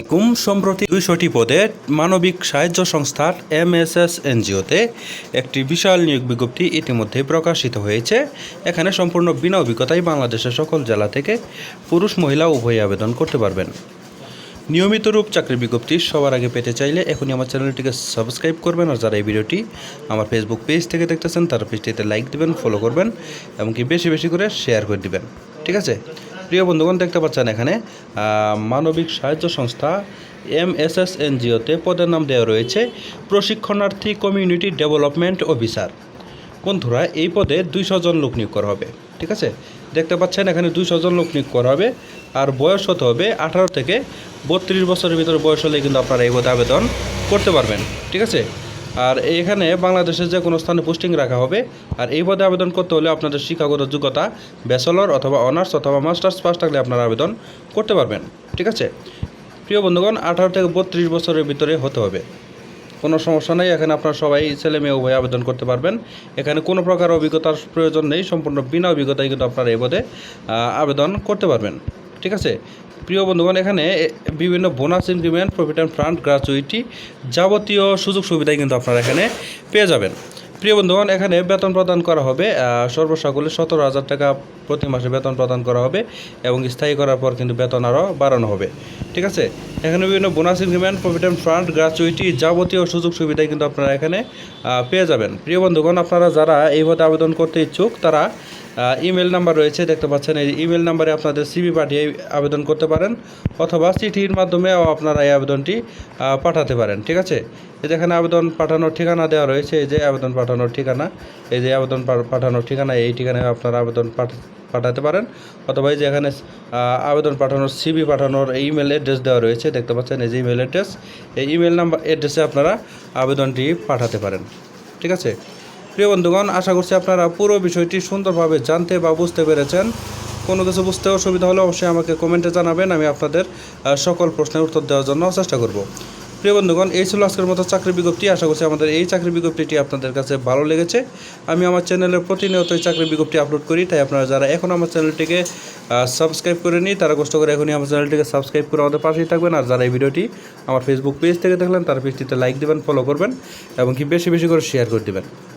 একুম সম্প্রতি দুইশোটি পদে মানবিক সাহায্য সংস্থার এমএসএস এনজিওতে একটি বিশাল নিয়োগ বিজ্ঞপ্তি ইতিমধ্যে প্রকাশিত হয়েছে। এখানে সম্পূর্ণ বিনা অভিজ্ঞতায় বাংলাদেশের সকল জেলা থেকে পুরুষ, মহিলা উভয়ই আবেদন করতে পারবেন। নিয়মিত রূপ চাকরির বিজ্ঞপ্তি সবার আগে পেতে চাইলে এখনই আমার চ্যানেলটিকে সাবস্ক্রাইব করবেন আর যারা এই ভিডিওটি আমার ফেসবুক পেজ থেকে দেখতেছেন, তারা পেজটিতে লাইক দিবেন, ফলো করবেন, এমনকি বেশি বেশি করে শেয়ার করে দিবেন। ঠিক আছে? প্রিয় বন্ধুগণ, দেখতে পাচ্ছেন এখানে মানবিক সাহায্য সংস্থা এম এস এস এনজিওতে পদের নাম দেওয়া রয়েছে প্রশিক্ষণার্থী কমিউনিটি ডেভেলপমেন্ট অফিসার। বন্ধুরা, এই পদে দুইশো জন লোক নিয়োগ করা হবে, ঠিক আছে? দেখতে পাচ্ছেন এখানে দুইশো জন লোক নিয়োগ করা হবে, আর বয়স হতে হবে আঠারো থেকে বত্রিশ বছরের ভিতরে বয়স হলে কিন্তু আপনারা এই পদে আবেদন করতে পারবেন, ঠিক আছে? আর এখানে বাংলাদেশের যে কোনো স্থানে পোস্টিং রাখা হবে। আর এই পদে আবেদন করতে হলে আপনাদের শিক্ষাগত যোগ্যতা ব্যাচেলর অথবা অনার্স অথবা মাস্টার্স পাস থাকলে আপনারা আবেদন করতে পারবেন। ঠিক আছে? প্রিয় বন্ধুগণ, আঠারো থেকে বত্রিশ বছরের ভিতরে হতে হবে। কোনো সমস্যা নেই, এখানে আপনারা সবাই ছেলে মেয়ে উভয় আবেদন করতে পারবেন। এখানে কোনো প্রকার অভিজ্ঞতার প্রয়োজন নেই, সম্পূর্ণ বিনা অভিজ্ঞতায় কিন্তু আপনারা এই পদে আবেদন করতে পারবেন। ঠিক আছে? প্রিয় বন্ধুগণ, এখানে বিভিন্ন bonus increment profit and fund gratuity যাবতীয় সুযোগ সুবিধাই কিন্তু আপনারা এখানে পেয়ে যাবেন। প্রিয় বন্ধুগণ, এখানে বেতন প্রদান করা হবে সর্বসকলে সতেরো হাজার টাকা প্রতি মাসে বেতন প্রদান করা হবে এবং স্থায়ী করার পর কিন্তু বেতন আরও বাড়ানো হবে। ঠিক আছে? এখানে বিভিন্ন bonus increment profit and fund gratuity যাবতীয় সুযোগ সুবিধাই কিন্তু আপনারা এখানে পেয়ে যাবেন। প্রিয় বন্ধুগণ, আপনারা যারা এই পদে আবেদন করতে ইচ্ছুক, তারা ইমেল নাম্বার রয়েছে, দেখতে পাচ্ছেন, এই ইমেল নাম্বারে আপনাদের সিবি পাঠিয়ে আবেদন করতে পারেন, অথবা চিঠির মাধ্যমেও আপনারা এই আবেদনটি পাঠাতে পারেন, ঠিক আছে? এই যে আবেদন পাঠানোর ঠিকানা দেওয়া রয়েছে, এই যে আবেদন পাঠানোর ঠিকানা, এই যে আবেদন পাঠানোর ঠিকানা, এই ঠিকানায় আপনারা আবেদন পাঠ- পাঠাতে পারেন, অথবা এই যে এখানে আবেদন পাঠানোর সিবি পাঠানোর ইমেল অ্যাড্রেস দেওয়া রয়েছে, দেখতে পাচ্ছেন, এই যে ইমেল অ্যাড্রেস এই ইমেল নাম্বার অ্যাড্রেসে আপনারা আবেদনটি পাঠাতে পারেন, ঠিক আছে? প্রিয় বন্ধুগণ, আশা করছি আপনারা পুরো বিষয়টি সুন্দরভাবে জানতে বা বুঝতে পেরেছেন। কোনো কিছু বুঝতে অসুবিধা হলে অবশ্যই আমাকে কমেন্টে জানাবেন, আমি আপনাদের সকল প্রশ্নের উত্তর দেওয়ার জন্য চেষ্টা করব। প্রিয় বন্ধুগণ, এই ছিল আজকের মতো চাকরি বিজ্ঞপ্তি। আশা করছি আমাদের এই চাকরি বিজ্ঞপ্তিটি আপনাদের কাছে ভালো লেগেছে। আমি আমার চ্যানেলে প্রতিনিয়তই চাকরি বিজ্ঞপ্তি আপলোড করি, তাই আপনারা যারা এখন আমার চ্যানেলটিকে সাবস্ক্রাইব করে নিই তারা কষ্ট করে এখনই আমার চ্যানেলটিকে সাবস্ক্রাইব করে আমাদের পাশেই থাকবেন। আর যারা এই ভিডিওটি আমার ফেসবুক পেজ থেকে দেখলেন, তার পেজটিতে লাইক দেবেন ফলো করবেন এবং কি বেশি বেশি করে শেয়ার করে দেবেন।